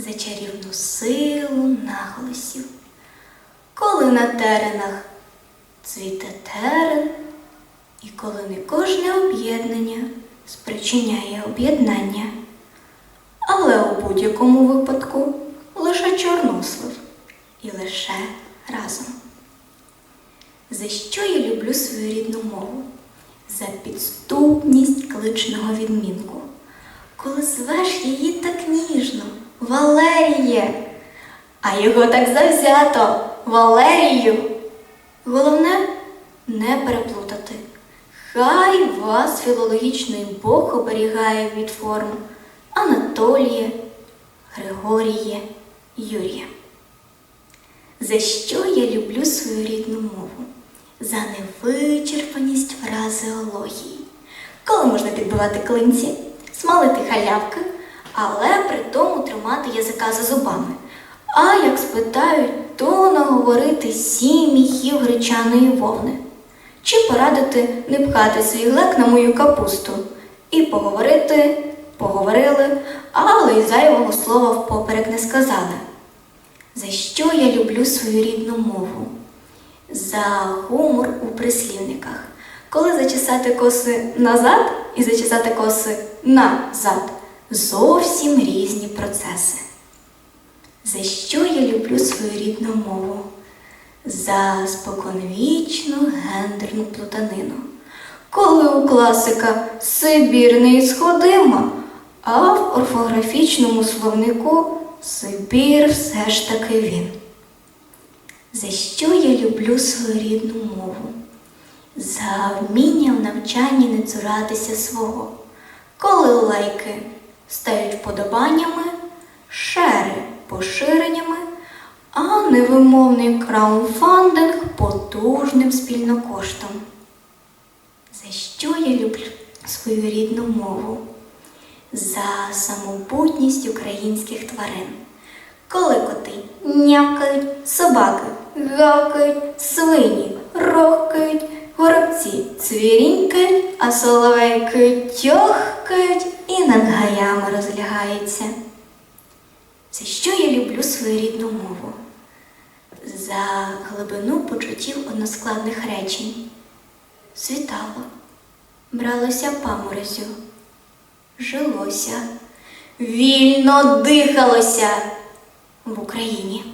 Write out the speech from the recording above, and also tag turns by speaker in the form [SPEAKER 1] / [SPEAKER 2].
[SPEAKER 1] за чарівну силу наголосів. Коли на теренах цвіте терен, і коли не кожне об'єднання спричиняє об'єднання, але у будь-якому випадку лише чорнослив і лише разом. За що я люблю свою рідну мову? За підступність кличного відмінку. Коли звеш її так ніжно, Валеріє, а його так завзято Валерію. Головне не переплутати. Хай вас філологічний Бог оберігає від форм Анатолія, Григорія, Юрія. За що я люблю свою рідну мову? За невичерпаність фразеології. Коли можна підбивати клинці, смалити халявки, але при тому тримати язика за зубами. А як спитають, то наговорити сім міхів гречаної вовни. Чи порадити не пхати свій глек на мою капусту і поговорити, поговорили, але й зайвого слова впоперек не сказали. За що я люблю свою рідну мову? За гумор у прислівниках. Коли зачесати коси назад і зачесати коси назад зовсім різні процеси. За що я люблю свою рідну мову? За споконвічну гендерну плутанину. Коли у класика Сибір не ісходима, а в орфографічному словнику Сибір все ж таки він. За що я люблю свою рідну мову? За вміння в навчанні не цуратися свого. Коли лайки стають вподобаннями, шери поширеннями, а невимовний краунфандинг потужним спільнокоштом. За що я люблю свою рідну мову? За самобутність українських тварин. Коли коти нявкають, собаки гавкають, свині горобці цвірінькають, а соловейки тьохкають і над гаями розлягаються. За що я люблю свою рідну мову? За глибину почуттів односкладних речень. Світало, бралося паморозю, жилося, вільно дихалося в Україні.